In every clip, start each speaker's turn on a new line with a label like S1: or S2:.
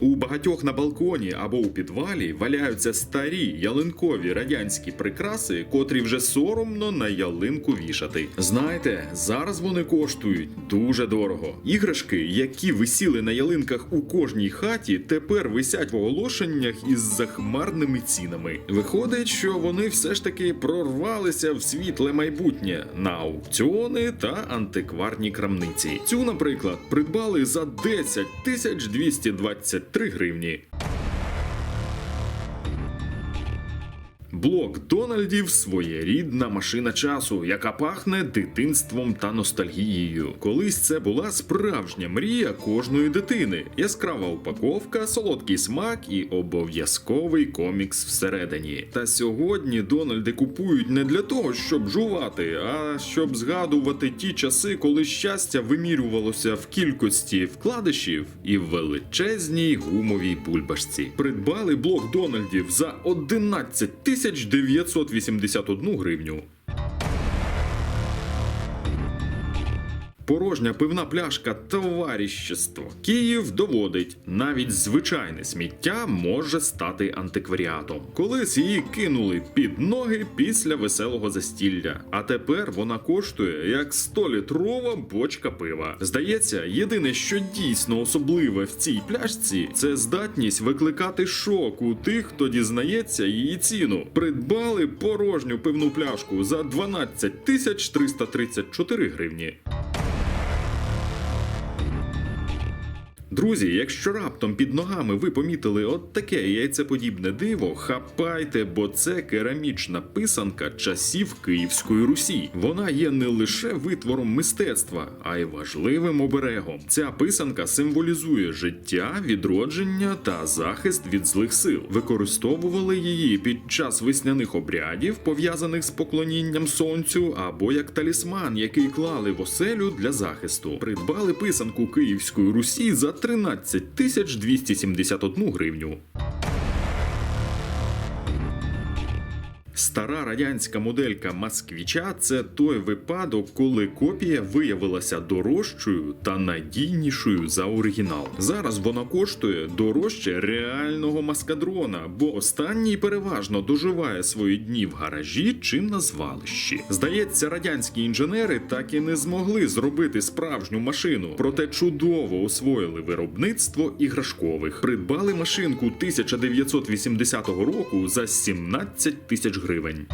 S1: У багатьох на балконі або у підвалі валяються старі ялинкові радянські прикраси, котрі вже соромно на ялинку вішати. Знаєте, зараз вони коштують дуже дорого. Іграшки, які висіли на ялинках у кожній хаті, тепер висять в оголошеннях із захмарними цінами. Виходить, що вони все ж таки прорвалися в світле майбутнє на аукціони та антикварні крамниці. Цю, наприклад, придбали за 10 тисяч 223 гривні. Блок Дональдів своєрідна машина часу, яка пахне дитинством та ностальгією. Колись це була справжня мрія кожної дитини. Яскрава упаковка, солодкий смак і обов'язковий комікс всередині. Та сьогодні Дональди купують не для того, щоб жувати, а щоб згадувати ті часи, коли щастя вимірювалося в кількості вкладишів і в величезній гумовій бульбашці. Придбали блок Дональдів за 11 тисяч 981 гривню. Порожня пивна пляшка товаріщество. Київ доводить, навіть звичайне сміття може стати антикваріатом. Колись її кинули під ноги після веселого застілля, а тепер вона коштує як 100-літрова бочка пива. Здається, єдине, що дійсно особливе в цій пляшці, це здатність викликати шок у тих, хто дізнається її ціну. Придбали порожню пивну пляшку за 12 тисяч 334 гривні. Друзі, якщо раптом під ногами ви помітили от таке яйцеподібне диво, хапайте, бо це керамічна писанка часів Київської Русі. Вона є не лише витвором мистецтва, а й важливим оберегом. Ця писанка символізує життя, відродження та захист від злих сил. Використовували її під час весняних обрядів, пов'язаних з поклонінням сонцю, або як талісман, який клали в оселю для захисту. Придбали писанку Київської Русі за 13 тисяч 271 гривню. Стара радянська моделька Москвіча це той випадок, коли копія виявилася дорожчою та надійнішою за оригінал. Зараз вона коштує дорожче реального маскадрона, бо останній переважно доживає свої дні в гаражі чи на звалищі. Здається, радянські інженери так і не змогли зробити справжню машину, проте чудово освоїли виробництво іграшкових. Придбали машинку 1980 року за 17 тисяч гривень гривень.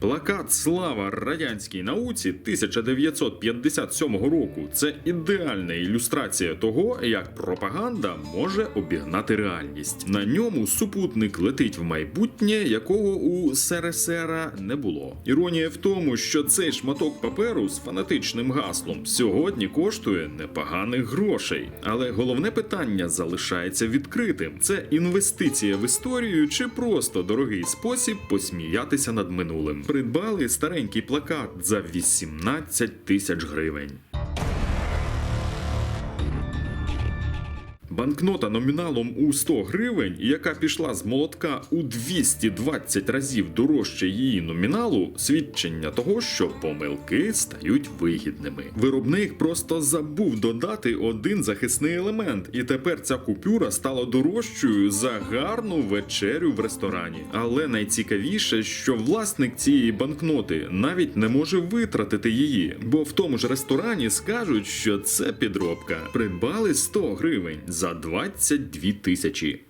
S1: Плакат Слава радянській науці 1957 року це ідеальна ілюстрація того, як пропаганда може обігнати реальність. На ньому супутник летить в майбутнє, якого у СРСР не було. Іронія в тому, що цей шматок паперу з фанатичним гаслом сьогодні коштує непоганих грошей. Але головне питання залишається відкритим: це інвестиція в історію чи просто дорогий спосіб посміятися над минулим. Придбали старенький плакат за 18 тисяч гривень. Банкнота номіналом у 100 гривень, яка пішла з молотка у 220 разів дорожче її номіналу, свідчення того, що помилки стають вигідними. Виробник просто забув додати один захисний елемент, і тепер ця купюра стала дорожчою за гарну вечерю в ресторані. Але найцікавіше, що власник цієї банкноти навіть не може витратити її, бо в тому ж ресторані скажуть, що це підробка. Придбали 100 гривень за 22 тисячі.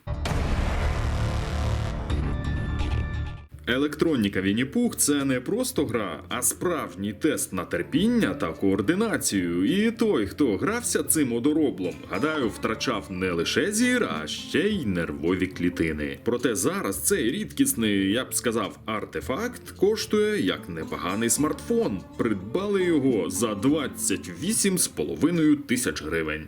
S1: Електроніка Вінні-Пух – це не просто гра, а справжній тест на терпіння та координацію. І той, хто грався цим одороблом, гадаю, втрачав не лише зір, а ще й нервові клітини. Проте зараз цей рідкісний, я б сказав, артефакт коштує як непоганий смартфон. Придбали його за 28,5 тисяч гривень.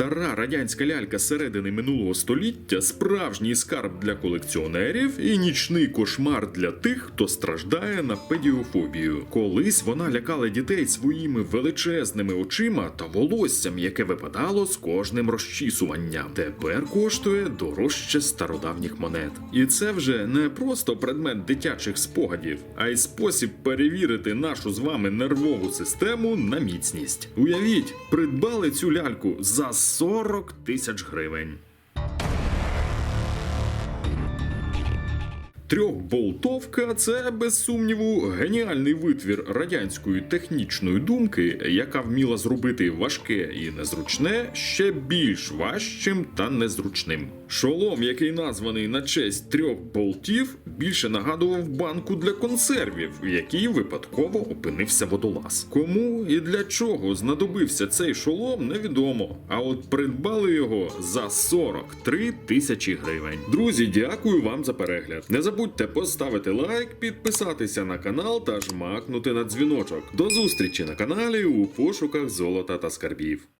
S1: Стара радянська лялька середини минулого століття справжній скарб для колекціонерів і нічний кошмар для тих, хто страждає на педіофобію. Колись вона лякала дітей своїми величезними очима та волоссям, яке випадало з кожним розчісуванням. Тепер коштує дорожче стародавніх монет. І це вже не просто предмет дитячих спогадів, а й спосіб перевірити нашу з вами нервову систему на міцність. Уявіть, придбали цю ляльку за 40 тисяч гривень. Трьохболтовка це без сумніву геніальний витвір радянської технічної думки, яка вміла зробити важке і незручне ще більш важчим та незручним. Шолом, який названий на честь трьох болтів, більше нагадував банку для консервів, в якій випадково опинився водолаз. Кому і для чого знадобився цей шолом, невідомо. А от придбали його за 43 тисячі гривень. Друзі, дякую вам за перегляд. Не забудьте поставити лайк, підписатися на канал та жмакнути на дзвіночок. До зустрічі на каналі у пошуках золота та скарбів.